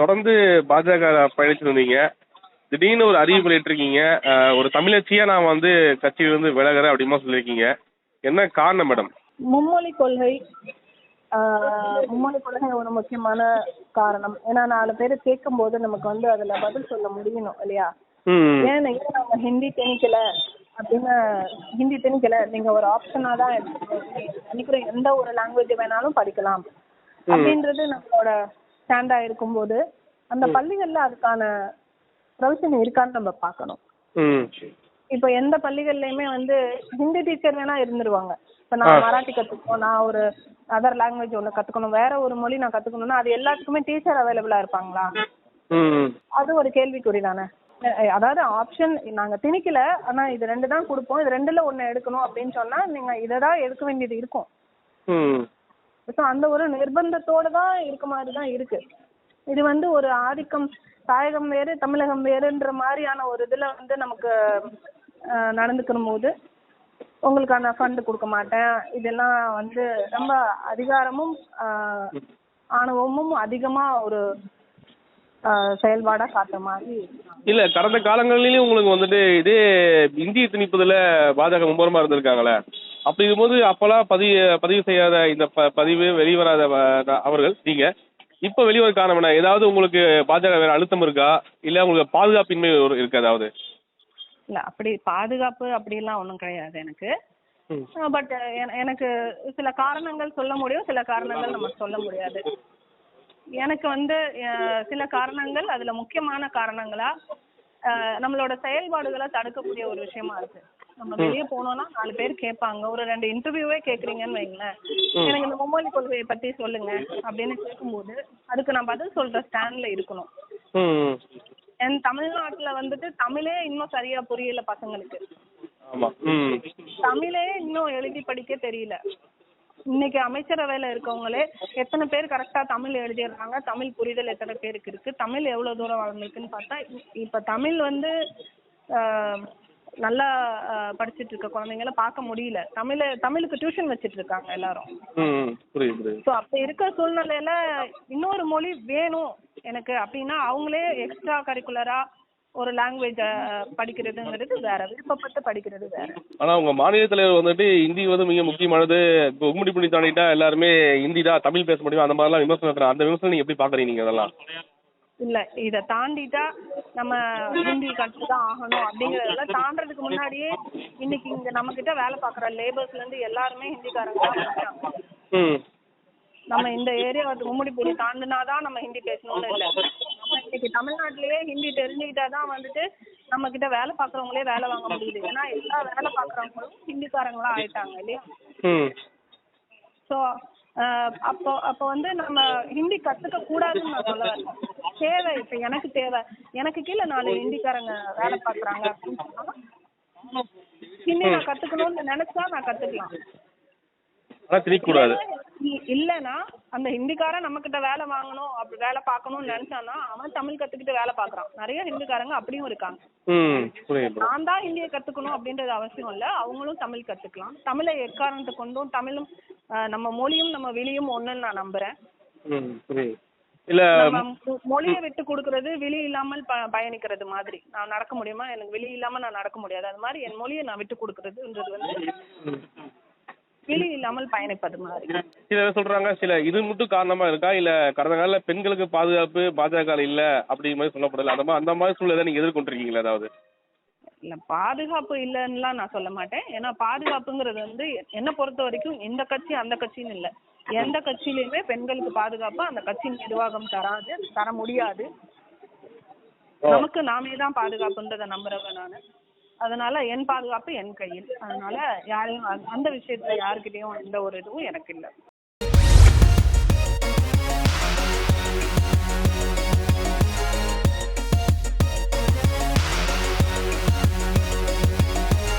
தொடர்ந்து பாஜக பயணிச்சு வந்தீங்க. திடீர்னு ஒரு அறிவிப்பு வெளியிட்டிருக்கீங்க. ஒரு தமிழச்சியா நான் வந்து கட்சியிலிருந்து விலகுறேன் அப்படிமா சொல்லியிருக்கீங்க. என்ன காரணம் மேடம்? மும்மொழி கொள்கை மும்மொழி கொள்கை ஒரு முக்கியமான காரணம். ஏன்னா நாலு பேர் கேட்கும்போது நமக்கு வந்து அதுல பதில் சொல்ல முடியணும் இல்லையா? ம் ஏன் நீங்க நம்ம ஹிந்தி திணிக்கல அப்படின்னு ஹிந்தி திணிக்கல. நீங்க ஒரு ஆப்ஷனா தான் எடுத்துக்கணும். நினைக்கிற எந்த ஒரு லாங்குவேஜ் வேணாலும் படிக்கலாம். அப்படின்றது நம்மளோட ஸ்டாண்டா இருக்கும்போது அந்த பள்ளிகள்ல அதுக்கான ப்ரொவிஷன் இருக்கான்னு நம்ம பார்க்கணும். இப்போ எந்த பள்ளிகள்லயுமே வந்து ஹிந்தி டீச்சர் வேணா இருந்துருவாங்க. இப்போ நான் மராட்டி கத்துக்கணும் நான் ஒரு அதர் லாங்குவேஜ் ஒன்று கத்துக்கணும் வேற ஒரு மொழி நான் கத்துக்கணும்னா அது எல்லாத்துக்குமே டீச்சர் அவைலபிளா இருப்பாங்களா? அது ஒரு கேள்விக்குறி தானே. அதாவது ஆப்ஷன் நாங்க திணிக்கல ஆனா இது ரெண்டு தான் கொடுப்போம் இது ரெண்டுல ஒண்ணு எடுக்கணும் அப்படின்னு சொன்னா நீங்க இதை தான் எடுக்க வேண்டியது இருக்கும். ஸோ அந்த ஒரு நிர்பந்தத்தோடு தான் இருக்க மாதிரி தான் இருக்கு. இது வந்து ஒரு ஆதிக்கம் தாயகம் வேறு தமிழகம் வேறுன்ற மாதிரியான ஒரு இதுல வந்து நமக்கு அஹ், நடந்துக்கிற போது உங்களுக்கான ஃபண்ட் கொடுக்க மாட்டேன். இதெல்லாம் வந்து ரொம்ப அதிகாரமும் ஆணவமும் அதிகமா ஒரு செயல்பாடா காட்டுற மாதிரி இல்ல கடந்த காலங்களிலும் உங்களுக்கு வந்துட்டு இதே இந்திய திணிப்பதுல பாஜக மும்முரமா இருந்திருக்காங்களே. அப்படி இருக்கும்போது அப்பெல்லாம் பதிவு பதிவு செய்யாத இந்த பதிவு வெளிவராத அவர்கள் நீங்க இப்ப வெளிவர காரணம் என்ன? ஏதாவது உங்களுக்கு பாஜக வேற அழுத்தம் இருக்கா? இல்ல உங்களுக்கு பாதுகாப்பின்மை இருக்கா ஏதாவது? இல்ல அப்படி பாதுகாப்பு அப்படிலாம் ஒன்றும் கிடையாது எனக்கு. பட் எனக்கு சில காரணங்கள் சொல்ல முடியும் சில காரணங்கள் நம்ம சொல்ல முடியாது. எனக்கு வந்து சில காரணங்கள் அதுல முக்கியமான காரணங்களா நம்மளோட செயல்பாடுகளை தடுக்கக்கூடிய ஒரு விஷயமா இருக்கு. நம்ம வெளியே போனோம்னா நாலு பேர் கேட்பாங்க. ஒரு ரெண்டு இன்டர்வியூவே கேக்குறீங்கன்னு வைங்களேன். எனக்கு இந்த மும்மொழி கொள்கையை பத்தி சொல்லுங்க அப்படின்னு கேட்கும்போது அதுக்கு நான் பதில் சொல்ற ஸ்டாண்ட்ல இருக்கணும். என் தமிழ்நாட்டுல வந்துட்டு தமிழே இன்னும் சரியா புரியல பசங்களுக்கு. தமிழே இன்னும் எழுதி படிக்க தெரியல. இன்னைக்கு அமைச்சரவையில இருக்கவங்களே எத்தனை பேர் கரெக்டா தமிழ் எழுதிடுறாங்க தமிழ் புரிதல் எத்தனை பேருக்கு இருக்கு தமிழ் எவ்வளவு தூரம் வளர்ந்துருக்குன்னு பார்த்தா இப்ப தமிழ் வந்து நல்லா படிச்சிட்டு இருக்க குழந்தைங்கள பார்க்க முடியல. தமிழ தமிழுக்கு டியூஷன் வச்சிட்டு இருக்காங்க எல்லாரும். ஸோ அப்படி இருக்க சூழ்நிலையில இன்னொரு மொழி வேணும் எனக்கு அப்படின்னா அவங்களே எக்ஸ்ட்ரா கரிக்குலரா ஒரு லாங்குவேஜ படிக்கிறதுங்கிறது வேற விருப்பப்பட்டு படிக்கிறது வேற. ஆனா உங்க மாநில தலைவர் வந்துட்டு ஹிந்தி வந்து மிக முக்கியமானது? இப்போ உம்முடி பண்ணி தாண்டிட்டா எல்லாருமே ஹிந்தி தான் தமிழ் பேச முடியும்? அந்த மாதிரிலாம் விமர்சனம் அந்த விமர்சனம் நீங்க எப்படி பாக்குறீங்க நீங்க அதெல்லாம்? இல்ல இத தாண்டிட்டா நம்ம ஹிந்தி கற்றுதான் ஆகணும் அப்படிங்கறதெல்லாம் தாண்டறதுக்கு முன்னாடியே இன்னைக்கு இங்க நம்ம கிட்ட வேலை பாக்குற லேபர்ஸ்ல இருந்து எல்லாருமே ஹிந்திக்காரங்க தான் நம்ம இந்த ஏரியா வந்து மும்முடிப்பூடி தாண்டினாதான் நம்ம ஹிந்தி பேசணும்னு இல்ல. இன்னைக்கு தமிழ்நாட்டிலேயே ஹிந்தி தெரிஞ்சுக்கிட்டாதான் வந்துட்டு நம்ம கிட்ட வேலை பாக்குறவங்களே வேலை வாங்க முடியுது. ஏன்னா எல்லா வேலை பாக்குறவங்களும் ஹிந்திக்காரங்களா ஆயிட்டாங்க இல்லையா? ஸோ அப்போ அப்போ வந்து நம்ம ஹிந்தி கத்துக்க கூடாதுன்னு நான் சொல்ல வரேன். தேவை இப்போ எனக்கு தேவை. எனக்கு கீழே நாலு ஹிந்திக்காரங்க வேலை பார்க்குறாங்க அப்படின்னு சொன்னா ஹிந்தி நான் கத்துக்கணும்னு நினைச்சா நான் கத்துக்கலாம். இல்லைன்னா அந்த ஹிந்திக்காரன் நம்ம கிட்ட வேலை வாங்கணும் அப்படி வேலை பார்க்கணும்னு நினைச்சானா அவன் தமிழ் கத்துக்கிட்டு வேலை பார்க்கறான். நிறைய ஹிந்திக்காரங்க அப்படியும் இருக்காங்க. நான் தான் ஹிந்தியை கத்துக்கணும் அப்படின்றது அவசியம் இல்ல. அவங்களும் தமிழ் கத்துக்கலாம். தமிழை எக்காரணத்தை கொண்டும் தமிழும் நம்ம மொழியும் நம்ம விழியும் ஒண்ணுன்னு நான் நம்புறேன். இல்ல மொழியை விட்டு கொடுக்கறது விழி இல்லாமல் பயணிக்கிறது மாதிரி. நான் நடக்க முடியுமா? எனக்கு விழி இல்லாம நான் நடக்க முடியாது. அது மாதிரி என் மொழியை நான் விட்டு கொடுக்கறதுன்றது வந்து விழி இல்லாமல் பயணிப்பது மாதிரி. சில பேர் சொல்றாங்க சில இது மட்டும் காரணமா இருக்கா? இல்ல கடந்த கால பெண்களுக்கு பாதுகாப்பு பாஜக இல்ல அப்படி மாதிரி சொல்லப்படல. அந்த மாதிரி அந்த மாதிரி சூழ்நிலை நீங்க எதிர்கொண்டிருக்கீங்களா ஏதாவது? இல்ல பாதுகாப்பு இல்லைன்னுலாம் நான் சொல்ல மாட்டேன். ஏன்னா பாதுகாப்புங்கிறது வந்து என்னை பொறுத்த வரைக்கும் இந்த கட்சி அந்த கட்சின்னு இல்ல. எந்த கட்சியிலயுமே பெண்களுக்கு பாதுகாப்பு அந்த கட்சி நிர்வாகம் தராது தர முடியாது. நமக்கு நாமே தான் பாதுகாப்புன்றதை நம்புறவன் நானு. அதனால என் பாதுகாப்பு என் கையில். அதனால யாரையும் அந்த- விஷயத்துல யாருக்கிட்டையும் எந்த ஒரு இதுவும் எனக்கு இல்லை.